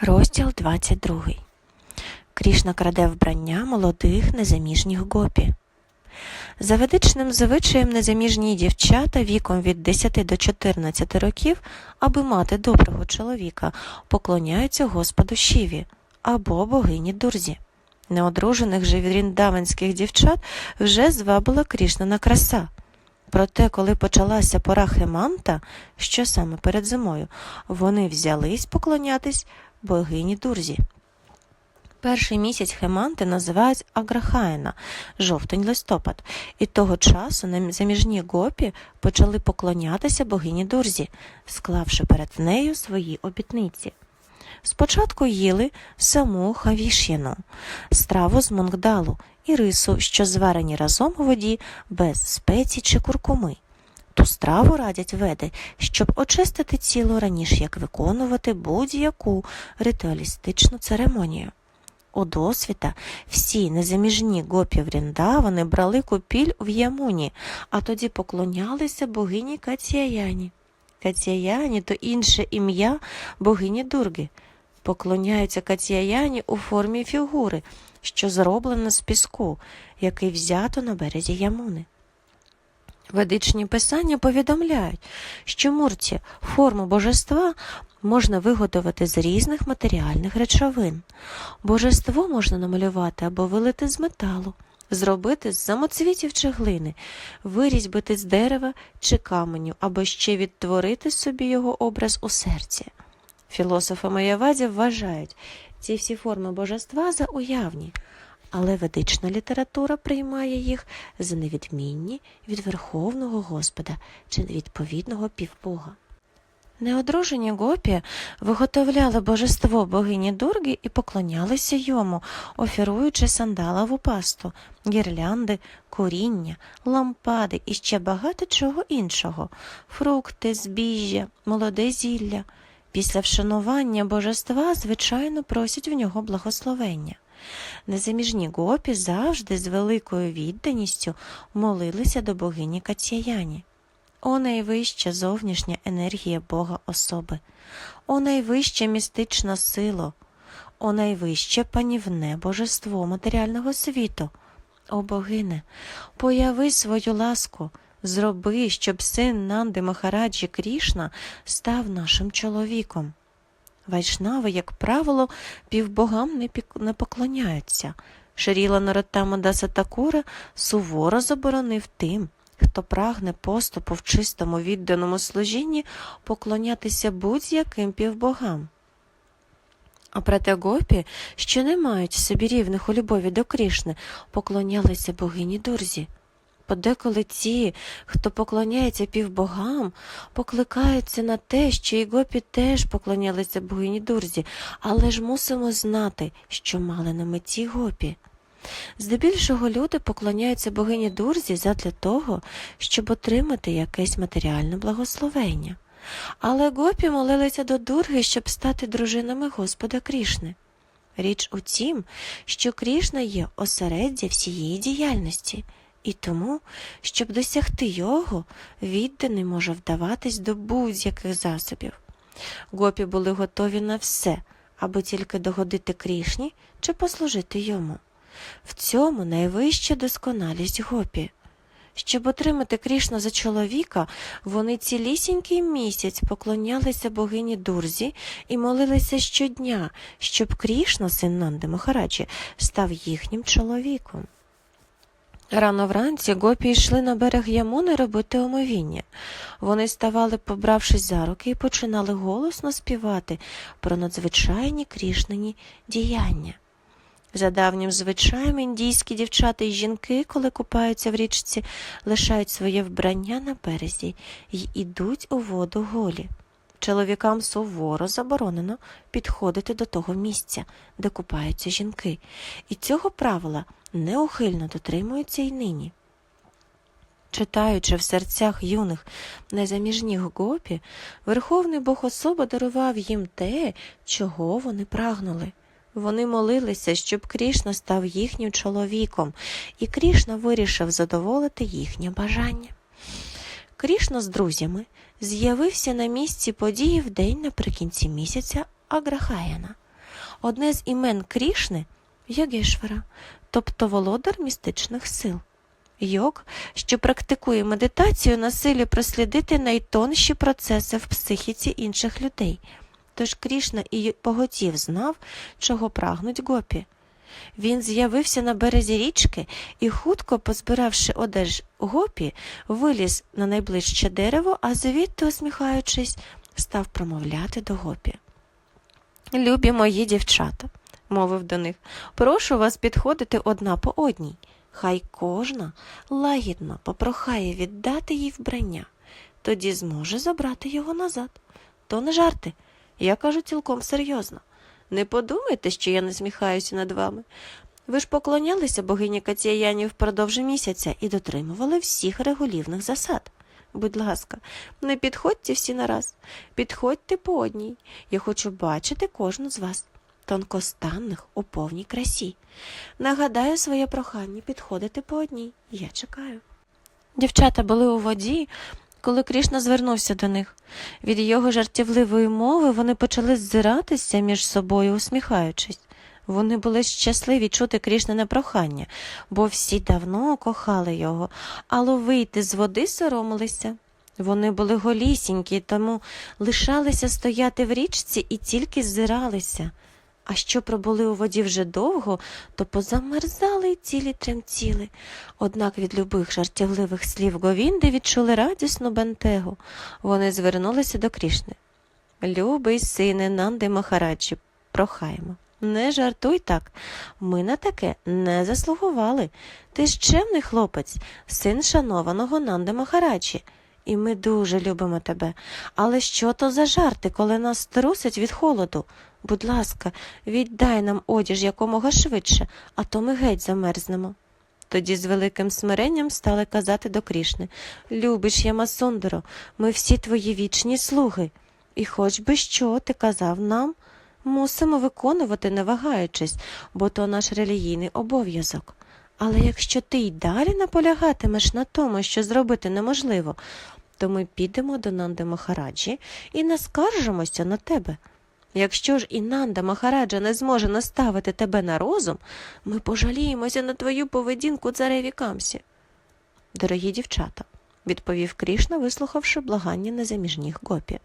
Розділ 22. Крішна краде вбрання молодих незаміжніх гопі. За ведичним звичаєм незаміжні дівчата віком від 10 до 14 років, аби мати доброго чоловіка, поклоняються Господу Шіві або богині Дурзі. Неодружених же вріндаванських дівчат вже звабила Крішнана краса. Проте, коли почалася пора Хеманта, що саме перед зимою, вони взялись поклонятись богині Дурзі. Перший місяць Хеманти називають Аграхаїна, жовтень-листопад, і того часу заміжні гопі почали поклонятися богині Дурзі, склавши перед нею свої обітниці. Спочатку їли саму хавіш'яну, страву з мунгдалу і рису, що зварені разом у воді без спецій чи куркуми. Ту страву радять веди, щоб очистити тіло раніше, як виконувати будь-яку ритуалістичну церемонію. У досвіта всі незаміжні гопі Вріндавани брали купіль в Ямуні, а тоді поклонялися богині Катіяяні. Катіяяні то інше ім'я богині Дурги. Поклоняються Катіяяні у формі фігури, що зроблена з піску, який взято на березі Ямуни. Ведичні писання повідомляють, що мурті форму божества можна виготовити з різних матеріальних речовин. Божество можна намалювати або вилити з металу, зробити з самоцвітів чи глини, вирізьбити з дерева чи каменю, або ще відтворити собі його образ у серці. Філософи Маяваді вважають ці всі форми божества за уявні, але ведична література приймає їх за невідмінні від Верховного Господа чи відповідного півбога. Неодружені гопі виготовляли божество богині Дурги і поклонялися йому, офіруючи сандалову пасту, гірлянди, коріння, лампади і ще багато чого іншого фрукти, збіжжя, молоде зілля. Після вшанування божества, звичайно, просять в нього благословення. Незаміжні гопі завжди з великою відданістю молилися до богині Катяяні. О найвища зовнішня енергія Бога особи, о найвища містична сила, о найвище панівне божество матеріального світу. О богине, появи свою ласку, зроби, щоб син Нанди Махараджі Крішна став нашим чоловіком. Вайшнави, як правило, півбогам не, пік... не поклоняються. Шаріла Нароттама Даса Такура суворо заборонив тим, хто прагне поступу в чистому відданому служінні поклонятися будь-яким півбогам. А проте гопі, що не мають собі рівних у любові до Крішни, поклонялися богині Дурзі. Подеколи ті, хто поклоняється півбогам, покликаються на те, що і гопі теж поклонялися богині Дурзі, але ж мусимо знати, що мали на меті гопі. Здебільшого люди поклоняються богині Дурзі задля того, щоб отримати якесь матеріальне благословення. Але гопі молилися до Дурги, щоб стати дружинами Господа Крішни. Річ у тім, що Крішна є осереддя всієї діяльності, і тому, щоб досягти його, відданий може вдаватись до будь-яких засобів. Гопі були готові на все, аби тільки догодити Крішні чи послужити йому. В цьому найвища досконалість гопі. Щоб отримати Крішну за чоловіка, вони цілісінький місяць поклонялися богині Дурзі і молилися щодня, щоб Крішна, син Нанди Махараджі, став їхнім чоловіком. Рано вранці гопі йшли на берег Ямуни робити омовіння. Вони ставали, побравшись за руки, і починали голосно співати про надзвичайні крішнені діяння. За давнім звичаєм індійські дівчата і жінки, коли купаються в річці, лишають своє вбрання на березі й ідуть у воду голі. Чоловікам суворо заборонено підходити до того місця, де купаються жінки, і цього правила неухильно дотримуються й нині. Читаючи в серцях юних незаміжніх гопі, Верховний Бог особа дарував їм те, чого вони прагнули. Вони молилися, щоб Крішна став їхнім чоловіком, і Крішна вирішив задоволити їхнє бажання. Крішна з друзями з'явився на місці події в день наприкінці місяця Аграхаяна. Одне з імен Крішни Йогешвара, тобто володар містичних сил. Йог, що практикує медитацію, на силі прослідити найтонші процеси в психіці інших людей. Тож Крішна і поготів знав, чого прагнуть гопі. Він з'явився на березі річки і, хутко позбиравши одеж гопі, виліз на найближче дерево, а звідти, усміхаючись, став промовляти до гопі. Любі мої дівчата, мовив до них, прошу вас підходити одна по одній. Хай кожна лагідно попрохає віддати їй вбрання, тоді зможе забрати його назад. То не жарти, я кажу цілком серйозно. Не подумайте, що я насміхаюся над вами. Ви ж поклонялися богині Катіяні впродовж місяця і дотримували всіх регулівних засад. Будь ласка, не підходьте всі нараз, підходьте по одній. Я хочу бачити кожну з вас, тонкостанних у повній красі. Нагадаю своє прохання підходити по одній. Я чекаю. Дівчата були у воді, коли Крішна звернувся до них. Від його жартівливої мови вони почали ззиратися між собою, усміхаючись. Вони були щасливі чути Крішнине прохання, бо всі давно кохали його, але вийти з води соромилися. Вони були голісінькі, тому лишалися стояти в річці і тільки ззиралися. А що пробули у воді вже довго, то позамерзали й цілі тремтіли. Однак від любих жартівливих слів Говінди відчули радісну бентегу. Вони звернулися до Крішни. Любий сине Нанди Махараджі, прохаємо. Не жартуй так. Ми на таке не заслугували. Ти ж чемний хлопець, син шанованого Нанди Махараджі. І ми дуже любимо тебе. Але що то за жарти, коли нас трусить від холоду? Будь ласка, віддай нам одіж якомога швидше, а то ми геть замерзнемо. Тоді з великим смиренням стали казати до Крішни Любиш Ямасундеро, ми всі твої вічні слуги. І хоч би що ти казав нам, мусимо виконувати, не вагаючись, бо то наш релігійний обов'язок. Але якщо ти й далі наполягатимеш на тому, що зробити неможливо, то ми підемо до Нанди Махараджі і наскаржимося на тебе. Якщо ж і Нанда Махараджа не зможе наставити тебе на розум, ми пожаліємося на твою поведінку цареві Камсі. Дорогі дівчата, відповів Крішна, вислухавши благання незаміжніх гопі.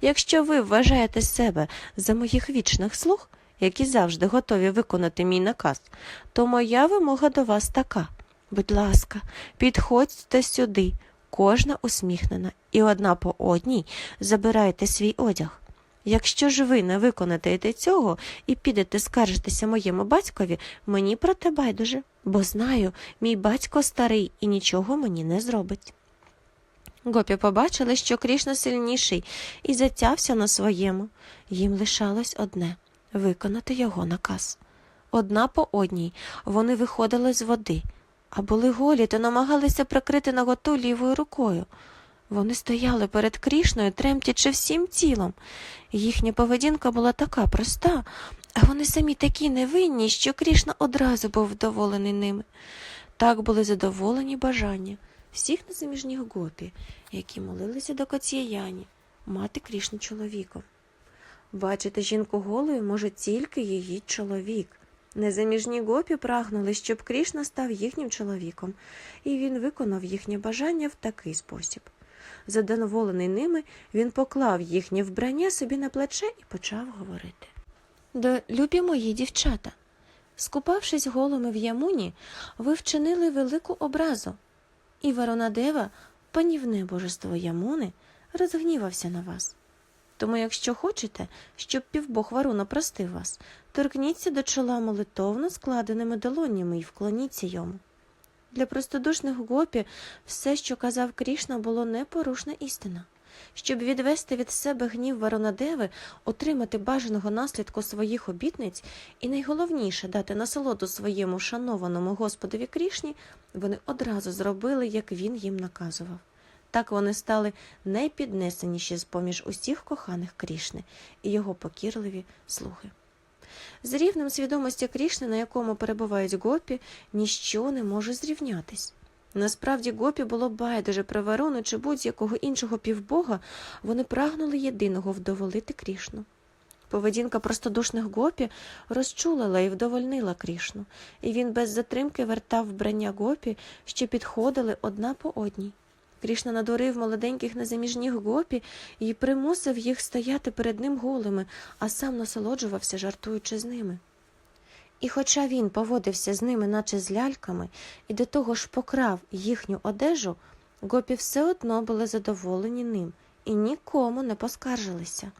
Якщо ви вважаєте себе за моїх вічних слуг, які завжди готові виконати мій наказ, то моя вимога до вас така. Будь ласка, підходьте сюди, кожна усміхнена, і одна по одній забирайте свій одяг. Якщо ж ви не виконаєте цього і підете скаржитися моєму батькові, мені про те байдуже, бо знаю, мій батько старий і нічого мені не зробить. Гопі побачили, що Крішна сильніший, і затявся на своєму. Їм лишалось одне виконати його наказ. Одна по одній вони виходили з води, а були голі та намагалися прикрити наготу лівою рукою. Вони стояли перед Крішною, тремтячи всім тілом. Їхня поведінка була така проста, а вони самі такі невинні, що Крішна одразу був вдоволений ними. Так були задоволені бажання всіх незаміжніх гопі, які молилися до Коціяні, мати Крішни чоловіком. Бачити жінку голою може тільки її чоловік. Незаміжні гопі прагнули, щоб Крішна став їхнім чоловіком, і він виконав їхнє бажання в такий спосіб. Задоволений ними, він поклав їхнє вбрання собі на плече і почав говорити. До любі мої дівчата, скупавшись голими в ямуні, ви вчинили велику образу, і Варонадева, панівне божество Ямуни, розгнівався на вас. Тому, якщо хочете, щоб півбог Варуна простив вас, торкніться до чола молитовно складеними долонями і вклоніться йому. Для простодушних гопі все, що казав Крішна, було непорушна істина. Щоб відвести від себе гнів Варонадеви, отримати бажаного наслідку своїх обітниць і найголовніше дати насолоду своєму шанованому Господові Крішні, вони одразу зробили, як він їм наказував. Так вони стали найпіднесеніші з поміж усіх коханих Крішни і його покірливі слуги. З рівнем свідомості Крішни, на якому перебувають гопі, ніщо не може зрівнятись. Насправді гопі було байдуже про Варону чи будь-якого іншого півбога, вони прагнули єдиного вдоволити Крішну. Поведінка простодушних гопі розчулила і вдовольнила Крішну, і він без затримки вертав вбрання гопі, що підходили одна по одній. Крішна надурив молоденьких незаміжніх гопі і примусив їх стояти перед ним голими, а сам насолоджувався, жартуючи з ними. І хоча він поводився з ними, наче з ляльками, і до того ж покрав їхню одежу, гопі все одно були задоволені ним і нікому не поскаржилися.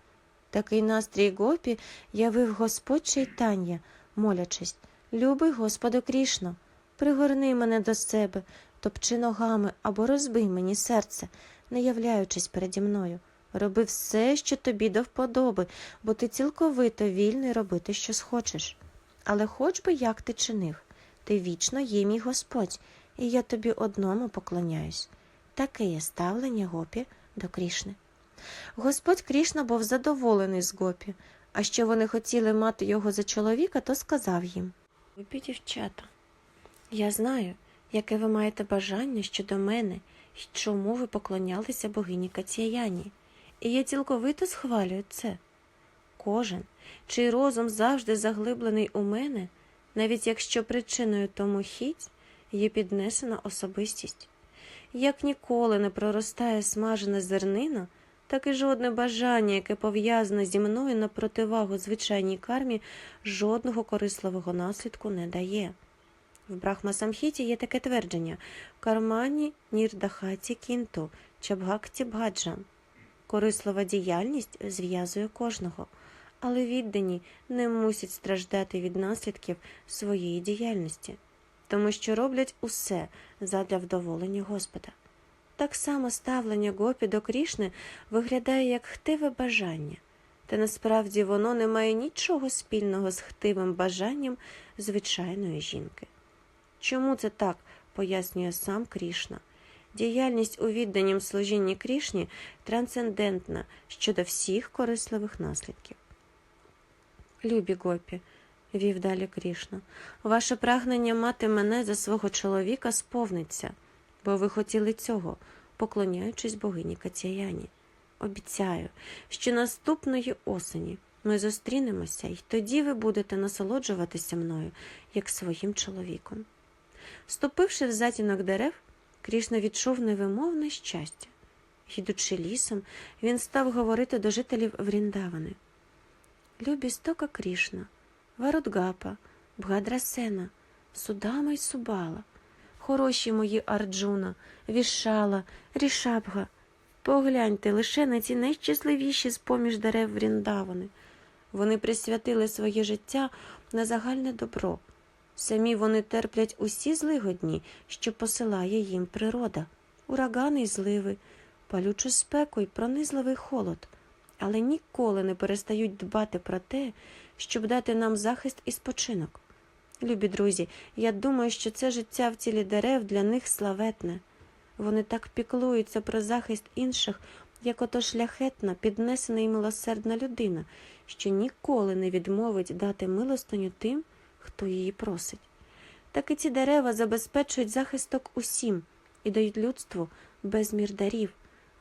Такий настрій гопі явив Господь Чайтання, молячись Любий Господи Крішно, пригорни мене до себе, топчи ногами або розбий мені серце, не являючись переді мною. Роби все, що тобі до вподоби, бо ти цілковито вільний робити, що схочеш. Але хоч би як ти чинив, ти вічно є мій Господь, і я тобі одному поклоняюсь. Таке є ставлення Гопі до Крішни. Господь Крішна був задоволений з Гопі, а що вони хотіли мати його за чоловіка, то сказав їм Любі дівчата, я знаю, яке ви маєте бажання щодо мене і чому ви поклонялися богині Каціяні, і я цілковито схвалюю це. Кожен, чий розум завжди заглиблений у мене, навіть якщо причиною тому хіть, є піднесена особистість. Як ніколи не проростає смажена зернина, так і жодне бажання, яке пов'язане зі мною на противагу звичайній кармі, жодного корисливого наслідку не дає. В Брахма Самхіті є таке твердження кармані нірдахаті кінту чабгакті бгаджам. Корислива діяльність зв'язує кожного, але віддані не мусять страждати від наслідків своєї діяльності, тому що роблять усе задля вдоволення Господа. Так само ставлення Гопі до Крішни виглядає як хтиве бажання, та насправді воно не має нічого спільного з хтивим бажанням звичайної жінки. Чому це так, пояснює сам Крішна. Діяльність у відданім служінні Крішні трансцендентна щодо всіх корисливих наслідків. Любі Гопі, вів далі Крішна, ваше прагнення мати мене за свого чоловіка сповниться, бо ви хотіли цього, поклоняючись богині Катяяні. Обіцяю, що наступної осені ми зустрінемося, і тоді ви будете насолоджуватися мною як своїм чоловіком. Ступивши в затінок дерев, Крішна відчув невимовне щастя. Йдучи лісом, він став говорити до жителів Вріндавани. Любі стока Крішна, Варудгапа, Бгадрасена, Судама й Субала, хороші мої Арджуна, Вішала, Рішабга. Погляньте лише на ці найщасливіші з поміж дерев Вріндавани. Вони присвятили своє життя на загальне добро. Самі вони терплять усі злигодні, що посилає їм природа, урагани й зливи, палючу спеку й пронизливий холод, але ніколи не перестають дбати про те, щоб дати нам захист і спочинок. Любі друзі, я думаю, що це життя в тілі дерев для них славетне. Вони так піклуються про захист інших, як ото шляхетна, піднесена і милосердна людина, що ніколи не відмовить дати милостиню тим, хто її просить. Так і ці дерева забезпечують захисток усім і дають людству безмір дарів,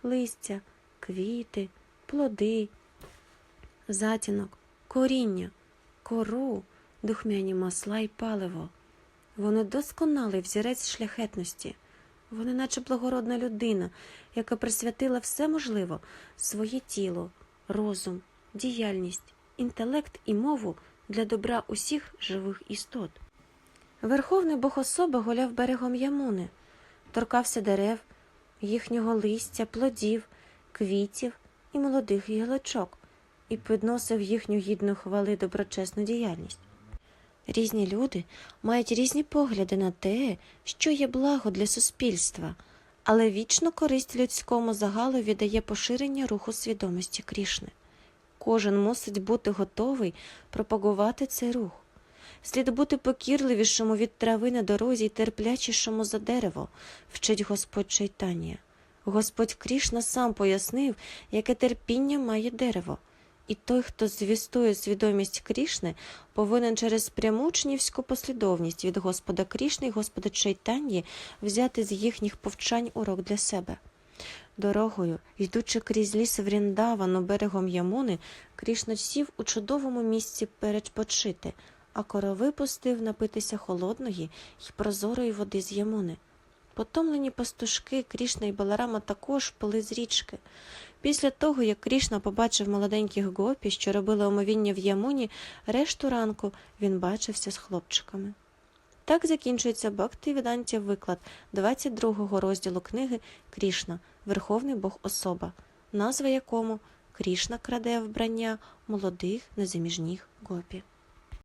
листя, квіти, плоди, затінок, коріння, кору, духмяні масла і паливо. Вони досконалий взірець шляхетності. Вони, наче благородна людина, яка присвятила все можливо своє тіло, розум, діяльність, інтелект і мову для добра усіх живих істот. Верховний Богособа гуляв берегом Ямуни, торкався дерев, їхнього листя, плодів, квітів і молодих гілочок і підносив їхню гідну хвали доброчесну діяльність. Різні люди мають різні погляди на те, що є благо для суспільства, але вічну користь людському загалу віддає поширення руху свідомості Крішни. Кожен мусить бути готовий пропагувати цей рух. Слід бути покірливішому від трави на дорозі й терплячішому за дерево, вчить Господь Чайтанія. Господь Крішна сам пояснив, яке терпіння має дерево, і той, хто звістує свідомість Крішни, повинен через пряму учнівську послідовність від Господа Крішни і Господа Чайтанії взяти з їхніх повчань урок для себе. Дорогою, йдучи крізь ліс Вріндавану берегом Ямуни, Крішна сів у чудовому місці передпочити, а корови пустив напитися холодної й прозорої води з Ямуни. Потомлені пастушки Крішна і Баларама також пили з річки. Після того, як Крішна побачив молоденьких гопі, що робили омовіння в Ямуні, решту ранку він бачився з хлопчиками. Так закінчується Бхакти Ведантів виклад 22 розділу книги Крішна, Верховний Бог Особа, назва якому Крішна краде вбрання молодих незаміжніх гопі.